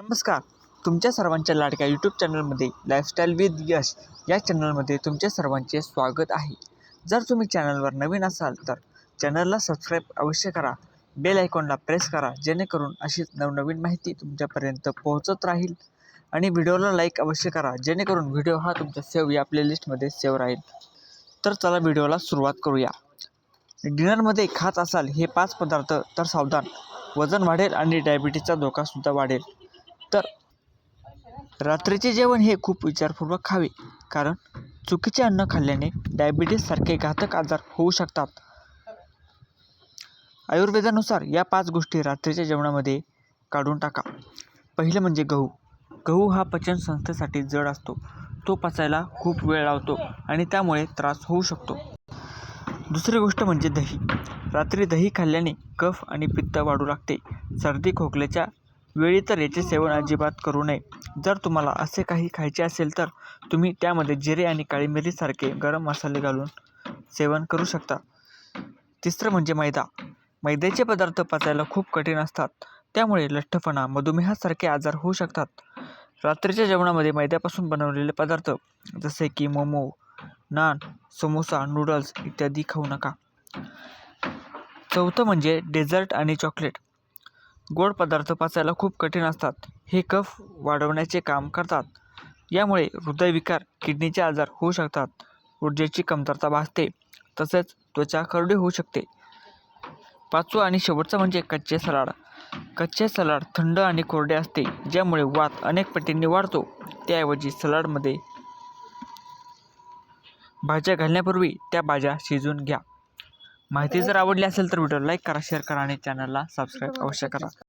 नमस्कार. तुमच्या सर्वांच्या लाडक्या यूट्यूब चॅनलमध्ये लाईफस्टाईल विथ यश या चॅनलमध्ये तुमच्या सर्वांचे स्वागत आहे. जर तुम्ही चॅनलवर नवीन असाल तर चॅनलला सबस्क्राईब अवश्य करा. बेल आयकॉनला प्रेस करा जेणेकरून अशीच नवनवीन माहिती तुमच्यापर्यंत पोहोचत राहील. आणि व्हिडिओला लाईक अवश्य करा जेणेकरून व्हिडिओ हा तुमच्या सेव्ह या प्लेलिस्टमध्ये सेव्ह राहील. तर चला व्हिडिओला सुरुवात करूया. डिनरमध्ये खात असाल हे पाच पदार्थ तर सावधान. वजन वाढेल आणि डायबिटीजचा धोकासुद्धा वाढेल. तर रात्रीचे जेवण हे खूप विचारपूर्वक खावे कारण चुकीचे अन्न खाल्ल्याने डायबिटीजसारखे घातक आजार होऊ शकतात. आयुर्वेदानुसार या पाच गोष्टी रात्रीच्या जेवणामध्ये काढून टाका. पहिलं म्हणजे गहू. गहू हा पचन संस्थेसाठी जड असतो. तो पचायला खूप वेळ लावतो आणि त्यामुळे त्रास होऊ शकतो. दुसरी गोष्ट म्हणजे दही. रात्री दही खाल्ल्याने कफ आणि पित्त वाढू लागते. सर्दी खोकल्याच्या वेळी तर याचे सेवन अजिबात करू नये. जर तुम्हाला असे काही खायचे असेल तर तुम्ही त्यामध्ये जिरे आणि काळी मिरीसारखे गरम मसाले घालून सेवन करू शकता. तिसरं म्हणजे मैदा. मैद्याचे पदार्थ पचायला खूप कठीण असतात. त्यामुळे लठ्ठपणा मधुमेहासारखे आजार होऊ शकतात. रात्रीच्या जेवणामध्ये मैद्यापासून बनवलेले पदार्थ जसे की मोमो नान समोसा नूडल्स इत्यादी खाऊ नका. चौथं म्हणजे डेझर्ट आणि चॉकलेट. गोड पदार्थ पचायला खूप कठीण असतात. हे कफ वाढवण्याचे काम करतात. यामुळे हृदयविकार किडनीचे आजार होऊ शकतात. ऊर्जेची कमतरता भासते. तसेच त्वचा करडी होऊ शकते. पाचवं आणि शेवटचं म्हणजे कच्चे सलाड. कच्चे सलाड थंड आणि कोरडे असते ज्यामुळे वात अनेक पटींनी वाढतो. त्याऐवजी सलाडमध्ये भाज्या घालण्यापूर्वी त्या भाज्या शिजून घ्या. माहिती जर आवडली असेल तर व्हिडिओ लाईक करा शेअर करा आणि चॅनलला सबस्क्राईब अवश्य करा.